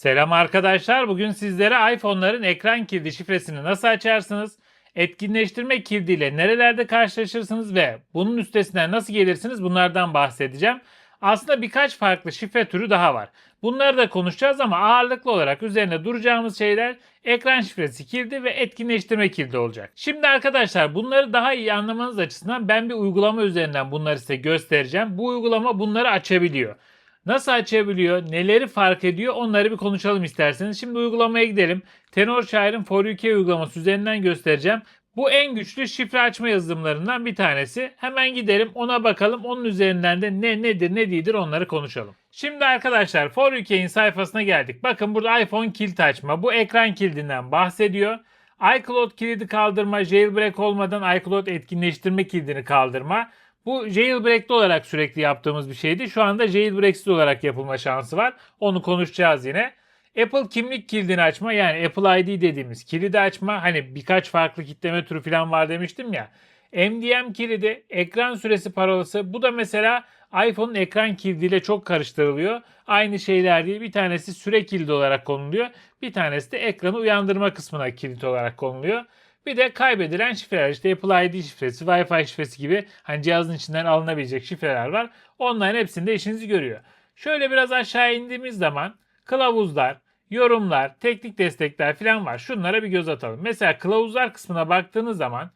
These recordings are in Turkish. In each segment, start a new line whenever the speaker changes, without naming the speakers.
Selam arkadaşlar. Bugün sizlere iPhone'ların ekran kilidi şifresini nasıl açarsınız, etkinleştirme kildiyle nerelerde karşılaşırsınız ve bunun üstesinden nasıl gelirsiniz bunlardan bahsedeceğim. Aslında birkaç farklı şifre türü daha var. Bunları da konuşacağız ama ağırlıklı olarak üzerine duracağımız şeyler ekran şifresi kilidi ve etkinleştirme kilidi olacak. Şimdi arkadaşlar bunları daha iyi anlamanız açısından ben bir uygulama üzerinden bunları size göstereceğim. Bu uygulama bunları açabiliyor. Nasıl açabiliyor, neleri fark ediyor onları bir konuşalım isterseniz. Şimdi uygulamaya gidelim. Tenor Şair'in For UK uygulaması üzerinden göstereceğim. Bu en güçlü şifre açma yazılımlarından bir tanesi. Hemen gidelim ona bakalım. Onun üzerinden de ne nedir ne değildir onları konuşalım. Şimdi arkadaşlar For UK'in sayfasına geldik. Bakın burada iPhone kilit açma. Bu ekran kilidinden bahsediyor. iCloud kilidi kaldırma, jailbreak olmadan iCloud etkinleştirme kilidini kaldırma. Bu jailbreak'li olarak sürekli yaptığımız bir şeydi. Şu anda jailbreaksiz olarak yapılma şansı var. Onu konuşacağız yine. Apple kimlik kilidini açma yani Apple ID dediğimiz kilidi açma. Hani birkaç farklı kitleme türü falan var demiştim ya. MDM kilidi, ekran süresi parolası. Bu da mesela iPhone'un ekran kilidiyle çok karıştırılıyor. Aynı şeyler değil. Bir tanesi süre kilidi olarak konuluyor. Bir tanesi de ekranı uyandırma kısmına kilit olarak konuluyor. Bir de kaybedilen şifreler işte Apple ID şifresi, Wi-Fi şifresi gibi hani cihazın içinden alınabilecek şifreler var. Onların hepsinde işinizi görüyor. Şöyle biraz aşağı indiğimiz zaman kılavuzlar, yorumlar, teknik destekler falan var. Şunlara bir göz atalım. Mesela kılavuzlar kısmına baktığınız zaman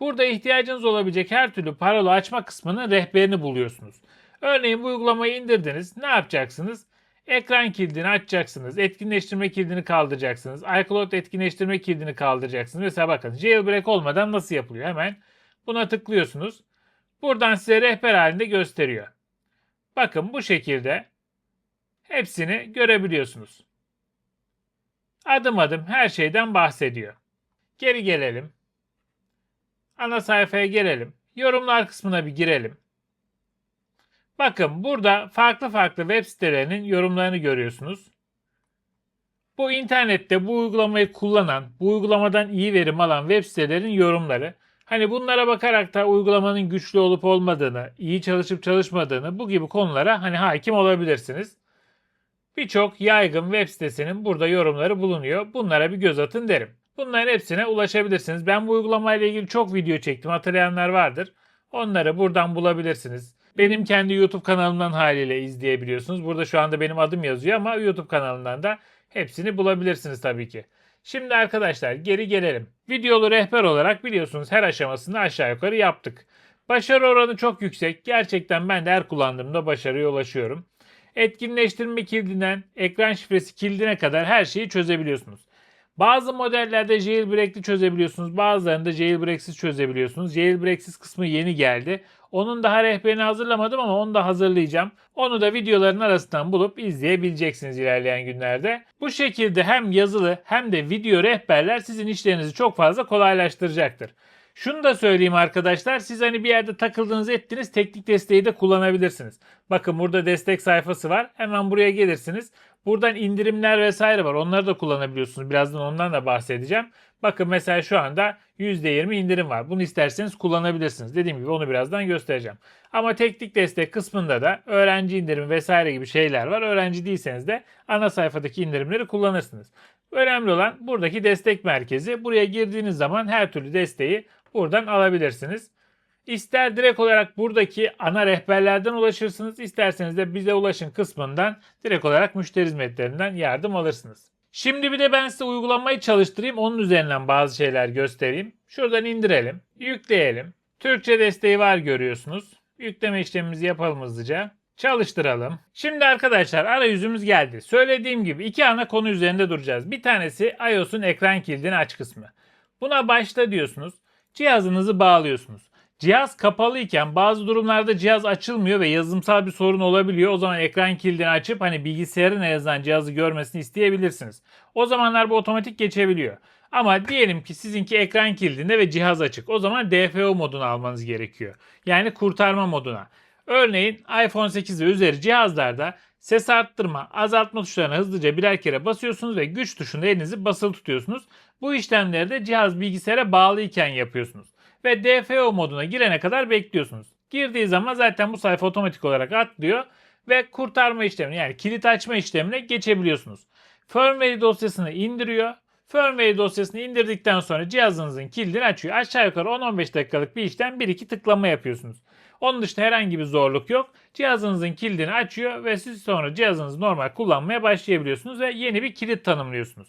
burada ihtiyacınız olabilecek her türlü parola açma kısmının rehberini buluyorsunuz. Örneğin bu uygulamayı indirdiniz. Ne yapacaksınız? Ekran kilidini açacaksınız. Etkinleştirme kilidini kaldıracaksınız. iCloud etkinleştirme kilidini kaldıracaksınız. Mesela bakın jailbreak olmadan nasıl yapılıyor? Hemen buna tıklıyorsunuz. Buradan size rehber halinde gösteriyor. Bakın bu şekilde hepsini görebiliyorsunuz. Adım adım her şeyden bahsediyor. Geri gelelim. Ana sayfaya gelelim. Yorumlar kısmına bir girelim. Bakın burada farklı farklı web sitelerinin yorumlarını görüyorsunuz. Bu internette bu uygulamayı kullanan, bu uygulamadan iyi verim alan web sitelerin yorumları. Hani bunlara bakarak da uygulamanın güçlü olup olmadığını, iyi çalışıp çalışmadığını bu gibi konulara hani hakim olabilirsiniz. Birçok yaygın web sitesinin burada yorumları bulunuyor. Bunlara bir göz atın derim. Bunların hepsine ulaşabilirsiniz. Ben bu uygulamayla ilgili çok video çektim. Hatırlayanlar vardır. Onları buradan bulabilirsiniz. Benim kendi YouTube kanalımdan haliyle izleyebiliyorsunuz. Burada şu anda benim adım yazıyor ama YouTube kanalından da hepsini bulabilirsiniz tabii ki. Şimdi arkadaşlar geri gelelim. Videolu rehber olarak biliyorsunuz her aşamasını aşağı yukarı yaptık. Başarı oranı çok yüksek. Gerçekten ben de her kullandığımda başarıya ulaşıyorum. Etkinleştirme kilidinden ekran şifresi kilidine kadar her şeyi çözebiliyorsunuz. Bazı modellerde jailbreak'li çözebiliyorsunuz. Bazılarında jailbreak'siz çözebiliyorsunuz. Jailbreak'siz kısmı yeni geldi. Onun daha rehberini hazırlamadım ama onu da hazırlayacağım. Onu da videoların arasından bulup izleyebileceksiniz ilerleyen günlerde. Bu şekilde hem yazılı hem de video rehberler sizin işlerinizi çok fazla kolaylaştıracaktır. Şunu da söyleyeyim arkadaşlar. Siz hani bir yerde takıldınız ettiniz teknik desteği de kullanabilirsiniz. Bakın burada destek sayfası var. Hemen buraya gelirsiniz. Buradan indirimler vesaire var. Onları da kullanabiliyorsunuz. Birazdan ondan da bahsedeceğim. Bakın mesela şu anda %20 indirim var. Bunu isterseniz kullanabilirsiniz. Dediğim gibi onu birazdan göstereceğim. Ama teknik destek kısmında da öğrenci indirimi vesaire gibi şeyler var. Öğrenci değilseniz de ana sayfadaki indirimleri kullanırsınız. Önemli olan buradaki destek merkezi. Buraya girdiğiniz zaman her türlü desteği buradan alabilirsiniz. İster direkt olarak buradaki ana rehberlerden ulaşırsınız, isterseniz de bize ulaşın kısmından direkt olarak müşteri hizmetlerinden yardım alırsınız. Şimdi bir de ben size uygulamayı çalıştırayım, onun üzerinden bazı şeyler göstereyim. Şuradan indirelim, yükleyelim. Türkçe desteği var görüyorsunuz. Yükleme işlemimizi yapalım hızlıca. Çalıştıralım. Şimdi arkadaşlar arayüzümüz geldi. Söylediğim gibi iki ana konu üzerinde duracağız. Bir tanesi iOS'un ekran kilidini aç kısmı. Buna başla diyorsunuz. Cihazınızı bağlıyorsunuz. Cihaz kapalı iken bazı durumlarda cihaz açılmıyor ve yazılımsal bir sorun olabiliyor. O zaman ekran kilidini açıp hani bilgisayarın en azından cihazı görmesini isteyebilirsiniz. O zamanlar bu otomatik geçebiliyor. Ama diyelim ki sizinki ekran kilidinde ve cihaz açık. O zaman DFO modunu almanız gerekiyor. Yani kurtarma moduna. Örneğin iPhone 8 ve üzeri cihazlarda ses arttırma, azaltma tuşlarına hızlıca birer kere basıyorsunuz ve güç tuşunda elinizi basılı tutuyorsunuz. Bu işlemleri de cihaz bilgisayara bağlı iken yapıyorsunuz ve DFO moduna girene kadar bekliyorsunuz. Girdiği zaman zaten bu sayfa otomatik olarak atlıyor ve kurtarma işlemine yani kilit açma işlemine geçebiliyorsunuz. Firmware dosyasını indiriyor. Firmware dosyasını indirdikten sonra cihazınızın kilidini açıyor. Aşağı yukarı 10-15 dakikalık bir işten 1-2 tıklama yapıyorsunuz. Onun dışında herhangi bir zorluk yok. Cihazınızın kilidini açıyor ve siz sonra cihazınızı normal kullanmaya başlayabiliyorsunuz ve yeni bir kilit tanımlıyorsunuz.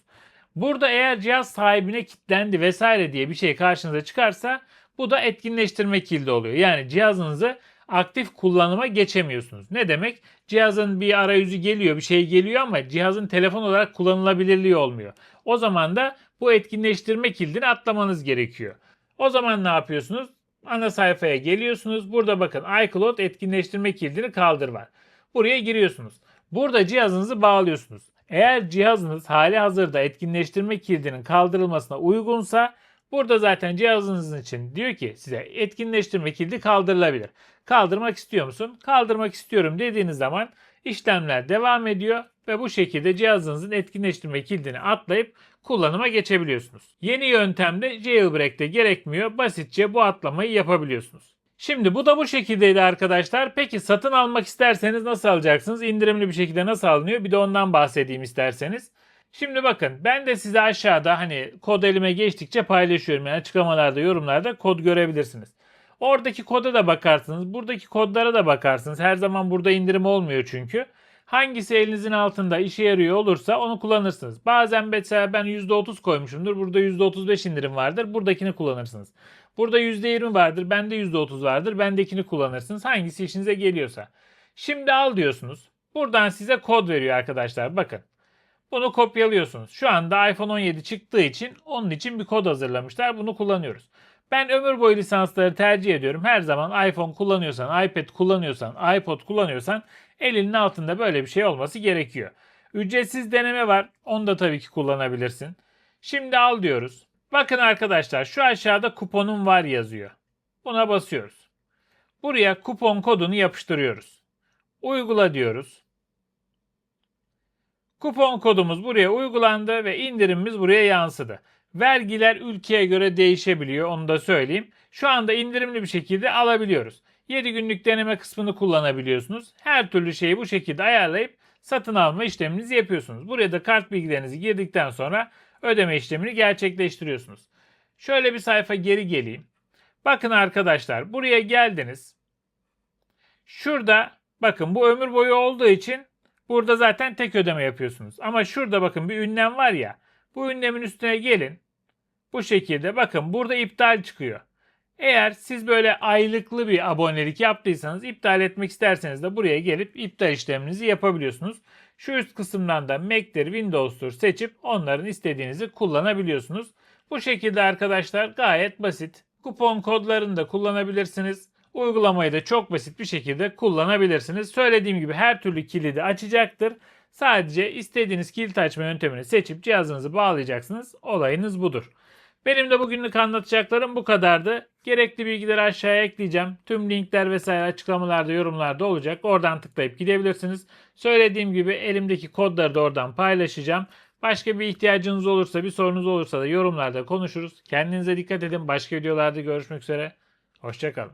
Burada eğer cihaz sahibine kilitlendi vesaire diye bir şey karşınıza çıkarsa bu da etkinleştirme kilidi oluyor. Yani cihazınızı aktif kullanıma geçemiyorsunuz. Ne demek? Cihazın bir arayüzü geliyor, bir şey geliyor ama cihazın telefon olarak kullanılabilirliği olmuyor. O zaman da bu etkinleştirme kilidini atlamanız gerekiyor. O zaman ne yapıyorsunuz? Ana sayfaya geliyorsunuz. Burada bakın iCloud etkinleştirme kilidini kaldır var. Buraya giriyorsunuz. Burada cihazınızı bağlıyorsunuz. Eğer cihazınız hali hazırda etkinleştirme kilidinin kaldırılmasına uygunsa burada zaten cihazınızın için diyor ki size etkinleştirme kilidi kaldırılabilir. Kaldırmak istiyor musun? Kaldırmak istiyorum dediğiniz zaman işlemler devam ediyor ve bu şekilde cihazınızın etkinleştirme kilidini atlayıp kullanıma geçebiliyorsunuz. Yeni yöntemde jailbreak'te gerekmiyor. Basitçe bu atlamayı yapabiliyorsunuz. Şimdi bu da bu şekildeydi arkadaşlar. Peki satın almak isterseniz nasıl alacaksınız? İndirimli bir şekilde nasıl alınıyor? Bir de ondan bahsedeyim isterseniz. Şimdi bakın ben de size aşağıda hani kod elime geçtikçe paylaşıyorum. Yani açıklamalarda, yorumlarda kod görebilirsiniz. Oradaki koda da bakarsınız. Buradaki kodlara da bakarsınız. Her zaman burada indirim olmuyor çünkü. Hangisi elinizin altında işe yarıyor olursa onu kullanırsınız. Bazen mesela ben %30 koymuşumdur. Burada %35 indirim vardır. Buradakini kullanırsınız. Burada %20 vardır. Bende %30 vardır. Bendekini kullanırsınız. Hangisi işinize geliyorsa. Şimdi al diyorsunuz. Buradan size kod veriyor arkadaşlar. Bakın. Bunu kopyalıyorsunuz. Şu anda iPhone 17 çıktığı için onun için bir kod hazırlamışlar. Bunu kullanıyoruz. Ben ömür boyu lisansları tercih ediyorum. Her zaman iPhone kullanıyorsan, iPad kullanıyorsan, iPod kullanıyorsan elinin altında böyle bir şey olması gerekiyor. Ücretsiz deneme var. Onu da tabii ki kullanabilirsin. Şimdi al diyoruz. Bakın arkadaşlar şu aşağıda kuponum var yazıyor. Buna basıyoruz. Buraya kupon kodunu yapıştırıyoruz. Uygula diyoruz. Kupon kodumuz buraya uygulandı ve indirimimiz buraya yansıdı. Vergiler ülkeye göre değişebiliyor onu da söyleyeyim. Şu anda indirimli bir şekilde alabiliyoruz. 7 günlük deneme kısmını kullanabiliyorsunuz. Her türlü şeyi bu şekilde ayarlayıp satın alma işleminizi yapıyorsunuz. Buraya da kart bilgilerinizi girdikten sonra ödeme işlemini gerçekleştiriyorsunuz. Şöyle bir sayfa geri geleyim. Bakın arkadaşlar buraya geldiniz. Şurada bakın bu ömür boyu olduğu için burada zaten tek ödeme yapıyorsunuz. Ama şurada bakın bir ünlem var ya. Bu ünlemin üstüne gelin. Bu şekilde bakın burada iptal çıkıyor. Eğer siz böyle aylıklı bir abonelik yaptıysanız iptal etmek isterseniz de buraya gelip iptal işleminizi yapabiliyorsunuz. Şu üst kısımdan da Mac'tir, Windows'tur seçip onların istediğinizi kullanabiliyorsunuz. Bu şekilde arkadaşlar gayet basit. Kupon kodlarını da kullanabilirsiniz. Uygulamayı da çok basit bir şekilde kullanabilirsiniz. Söylediğim gibi her türlü kilidi açacaktır. Sadece istediğiniz kilit açma yöntemini seçip cihazınızı bağlayacaksınız. Olayınız budur. Benim de bugünlük anlatacaklarım bu kadardı. Gerekli bilgileri aşağıya ekleyeceğim. Tüm linkler vesaire açıklamalarda, yorumlarda olacak. Oradan tıklayıp gidebilirsiniz. Söylediğim gibi elimdeki kodları da oradan paylaşacağım. Başka bir ihtiyacınız olursa, bir sorunuz olursa da yorumlarda konuşuruz. Kendinize dikkat edin. Başka videolarda görüşmek üzere. Hoşçakalın.